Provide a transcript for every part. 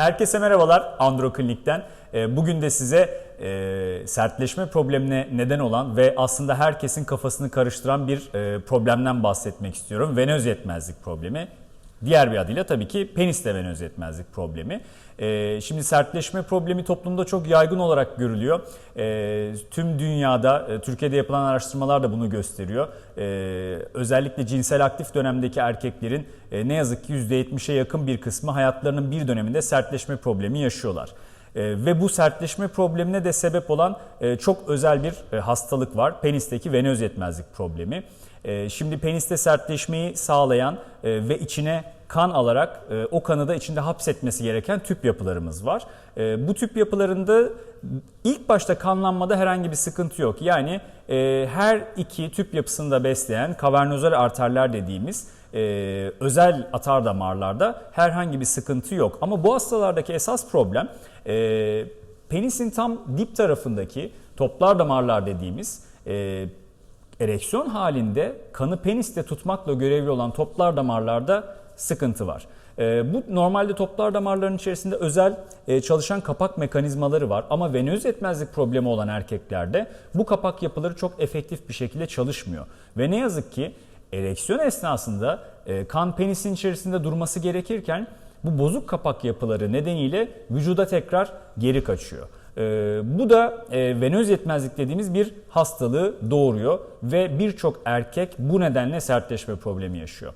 Herkese merhabalar Andro Klinik'ten. Ee, Bugün de size e, sertleşme problemine neden olan ve aslında herkesin kafasını karıştıran bir e, problemden bahsetmek istiyorum. Venöz yetmezlik problemi. Diğer bir adıyla tabii ki peniste venöz yetmezlik problemi. Ee, Şimdi sertleşme problemi toplumda çok yaygın olarak görülüyor. Ee, Tüm dünyada, e, Türkiye'de yapılan araştırmalar da bunu gösteriyor. Ee, Özellikle cinsel aktif dönemdeki erkeklerin e, ne yazık ki %70'e yakın bir kısmı hayatlarının bir döneminde sertleşme problemi yaşıyorlar. Ve bu sertleşme problemine de sebep olan e, çok özel bir hastalık var. Penisteki venöz yetmezlik problemi. Şimdi peniste sertleşmeyi sağlayan ve içine kan alarak e, o kanı da içinde hapsetmesi gereken tüp yapılarımız var. E, bu tüp yapılarında ilk başta kanlanmada herhangi bir sıkıntı yok. Yani e, her iki tüp yapısını da besleyen kavernozal arterler dediğimiz e, özel atar damarlarda herhangi bir sıkıntı yok. Ama bu hastalardaki esas problem e, penisin tam dip tarafındaki toplar damarlar dediğimiz e, ereksiyon halinde kanı peniste tutmakla görevli olan toplar damarlarda sıkıntı var. E, bu normalde toplar damarların içerisinde özel e, çalışan kapak mekanizmaları var ama venöz yetmezlik problemi olan erkeklerde bu kapak yapıları çok efektif bir şekilde çalışmıyor. Ve ne yazık ki ereksiyon esnasında e, kan penisin içerisinde durması gerekirken bu bozuk kapak yapıları nedeniyle vücuda tekrar geri kaçıyor. Ee, bu da e, venöz yetmezlik dediğimiz bir hastalığı doğuruyor ve birçok erkek bu nedenle sertleşme problemi yaşıyor.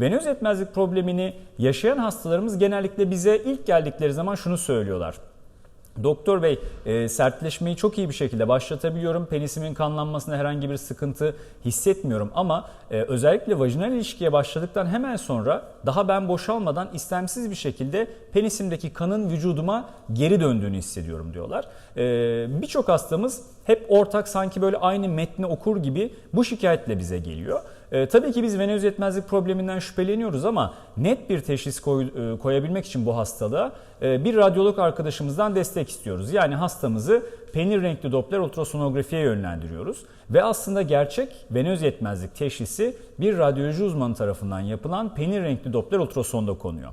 Venöz yetmezlik problemini yaşayan hastalarımız genellikle bize ilk geldikleri zaman şunu söylüyorlar. Doktor bey e, sertleşmeyi çok iyi bir şekilde başlatabiliyorum. Penisimin kanlanmasında herhangi bir sıkıntı hissetmiyorum ama e, özellikle vajinal ilişkiye başladıktan hemen sonra daha ben boşalmadan istemsiz bir şekilde penisimdeki kanın vücuduma geri döndüğünü hissediyorum diyorlar. E, Birçok hastamız hep ortak sanki böyle aynı metni okur gibi bu şikayetle bize geliyor. E, tabii ki biz venöz yetmezlik probleminden şüpheleniyoruz ama net bir teşhis koy, e, koyabilmek için bu hastalığa e, bir radyolog arkadaşımızdan destek istiyoruz. Yani hastamızı penil renkli Doppler ultrasonografiye yönlendiriyoruz ve aslında gerçek venöz yetmezlik teşhisi bir radyoloji uzmanı tarafından yapılan penil renkli Doppler ultrasonda konuyor.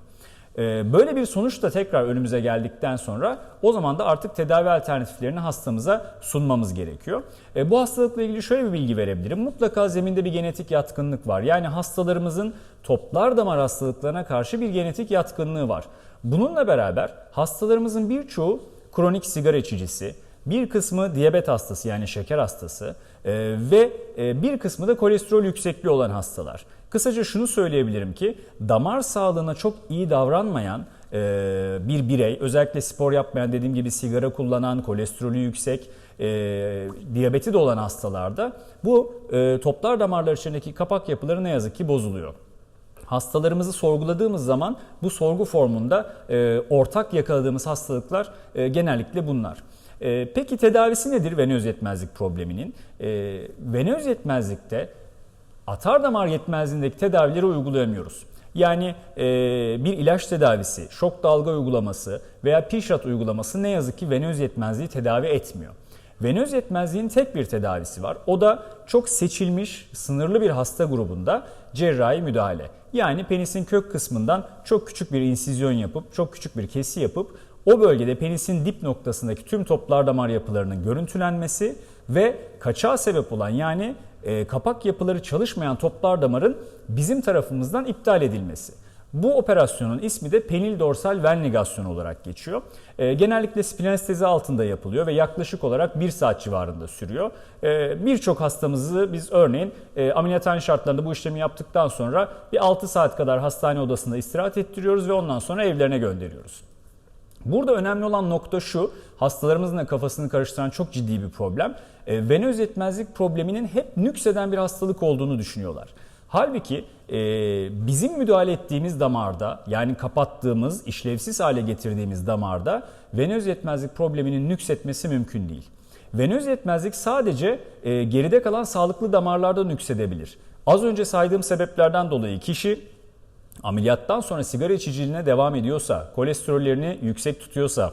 Ee, Böyle bir sonuç da tekrar önümüze geldikten sonra o zaman da artık tedavi alternatiflerini hastamıza sunmamız gerekiyor. Ee, Bu hastalıkla ilgili şöyle bir bilgi verebilirim. Mutlaka zeminde bir genetik yatkınlık var. Yani hastalarımızın toplar damar hastalıklarına karşı bir genetik yatkınlığı var. Bununla beraber hastalarımızın birçoğu kronik sigara içicisi, bir kısmı diyabet hastası yani şeker hastası e, ve e, bir kısmı da kolesterol yüksekliği olan hastalar. Kısaca şunu söyleyebilirim ki damar sağlığına çok iyi davranmayan e, bir birey özellikle spor yapmayan dediğim gibi sigara kullanan, kolesterolü yüksek, e, diyabeti de olan hastalarda bu e, toplar damarlar içindeki kapak yapıları ne yazık ki bozuluyor. Hastalarımızı sorguladığımız zaman bu sorgu formunda e, ortak yakaladığımız hastalıklar e, genellikle bunlar. E, peki tedavisi nedir venöz yetmezlik probleminin? E, venöz yetmezlikte atar damar yetmezliğindeki tedavileri uygulayamıyoruz. Yani e, bir ilaç tedavisi, şok dalga uygulaması veya pişrat uygulaması ne yazık ki venöz yetmezliği tedavi etmiyor. Venöz yetmezliğin tek bir tedavisi var. O da çok seçilmiş, sınırlı bir hasta grubunda cerrahi müdahale. Yani penisin kök kısmından çok küçük bir insizyon yapıp, çok küçük bir kesi yapıp o bölgede penisin dip noktasındaki tüm toplar damar yapılarının görüntülenmesi ve kaçağa sebep olan yani e, kapak yapıları çalışmayan toplar damarın bizim tarafımızdan iptal edilmesi. Bu operasyonun ismi de penil dorsal ven ligasyonu olarak geçiyor. E, genellikle spinalestezi altında yapılıyor ve yaklaşık olarak 1 saat civarında sürüyor. E, Birçok hastamızı biz örneğin e, ameliyathane şartlarında bu işlemi yaptıktan sonra bir 6 saat kadar hastane odasında istirahat ettiriyoruz ve ondan sonra evlerine gönderiyoruz. Burada önemli olan nokta şu, hastalarımızın da kafasını karıştıran çok ciddi bir problem. E, venöz yetmezlik probleminin hep nükseden bir hastalık olduğunu düşünüyorlar. Halbuki e, bizim müdahale ettiğimiz damarda yani kapattığımız, işlevsiz hale getirdiğimiz damarda venöz yetmezlik probleminin nüksetmesi mümkün değil. Venöz yetmezlik sadece e, geride kalan sağlıklı damarlarda nüksedebilir. Az önce saydığım sebeplerden dolayı kişi ameliyattan sonra sigara içiciliğine devam ediyorsa, kolesterollerini yüksek tutuyorsa,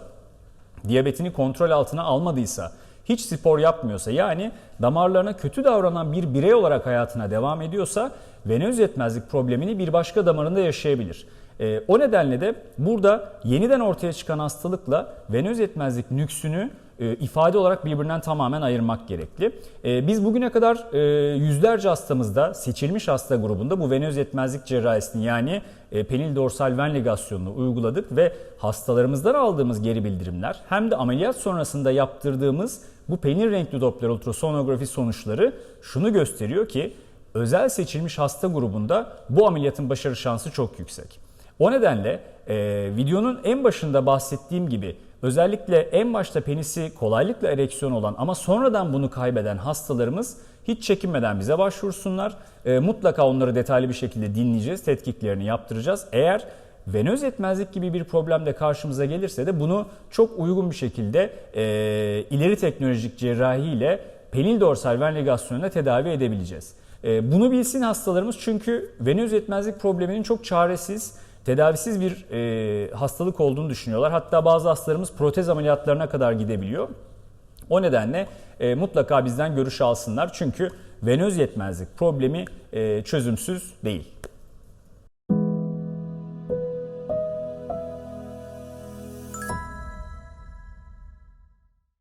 diyabetini kontrol altına almadıysa, hiç spor yapmıyorsa yani damarlarına kötü davranan bir birey olarak hayatına devam ediyorsa venöz yetmezlik problemini bir başka damarında yaşayabilir. E, o nedenle de burada yeniden ortaya çıkan hastalıkla venöz yetmezlik nüksünü e, ifade olarak birbirinden tamamen ayırmak gerekli. E, biz bugüne kadar e, yüzlerce hastamızda seçilmiş hasta grubunda bu venöz yetmezlik cerrahisini yani e, penil dorsal ven ligasyonunu uyguladık ve hastalarımızdan aldığımız geri bildirimler hem de ameliyat sonrasında yaptırdığımız bu penil renkli doppler ultrasonografi sonuçları şunu gösteriyor ki özel seçilmiş hasta grubunda bu ameliyatın başarı şansı çok yüksek. O nedenle e, videonun en başında bahsettiğim gibi özellikle en başta penisi kolaylıkla ereksiyon olan ama sonradan bunu kaybeden hastalarımız hiç çekinmeden bize başvursunlar. E, mutlaka onları detaylı bir şekilde dinleyeceğiz, tetkiklerini yaptıracağız. Eğer venöz yetmezlik gibi bir problem de karşımıza gelirse de bunu çok uygun bir şekilde e, ileri teknolojik cerrahi ile penil dorsal ven tedavi edebileceğiz. E, bunu bilsin hastalarımız çünkü venöz yetmezlik probleminin çok çaresiz, tedavisiz bir e, hastalık olduğunu düşünüyorlar. Hatta bazı hastalarımız protez ameliyatlarına kadar gidebiliyor. O nedenle e, mutlaka bizden görüş alsınlar çünkü venöz yetmezlik problemi e, çözümsüz değil.